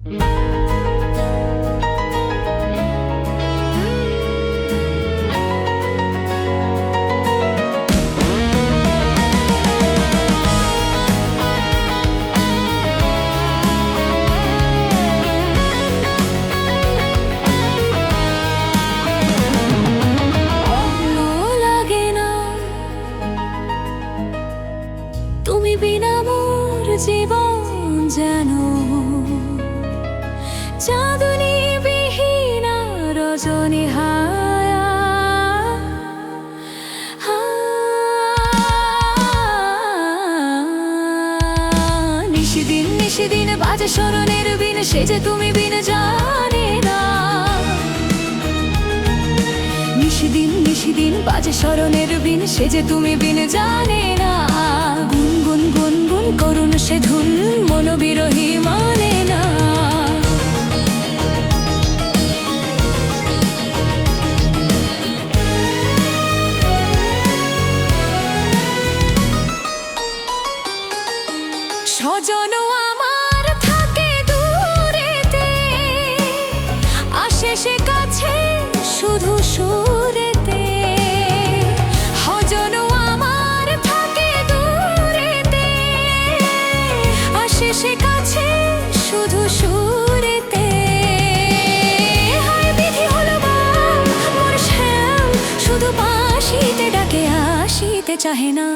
তুমি বিনা মোর জীবন যেন চাঁদনি বিহীনা রজনী হায়া। নিশিদিন নিশিদিন বাজে স্মরণের বিন, সে যে তুমি বিন জানে না। নিশিদিন নিশিদিন বাজে স্মরণের বিন, সে যে তুমি বিন জানে না। গুন গুন গুন গুন করুন সে ধুন মনোবিরহী স্বজন আমার থাকে দূরেতে। আসে সে কাছে শুধু সুরেতে। হজন আমার থাকে দূরেতে। আসে সে কাছে শুধু শ্যাম, শুধু বাঁশিতে ডাকে আসিতে চাহে না।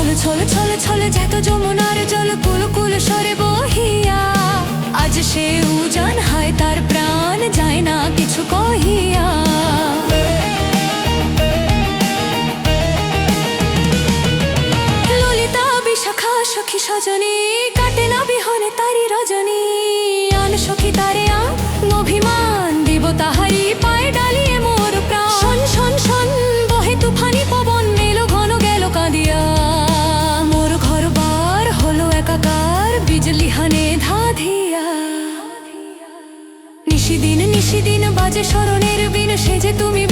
ছল ছল ছল ছল যেত যমুনার জল, কুল কুল সরে বহিয়া। আজ সে উজান হয়, তার প্রাণ যায় না কিছু কহিয়া। ললিতা বিশাখা সখী সজনী, কাটে না বিহনে তারি রজনী। আন সখী তারে নিশিদিন নিশিদিন বাজে স্মরণের বিন সেজে তুমি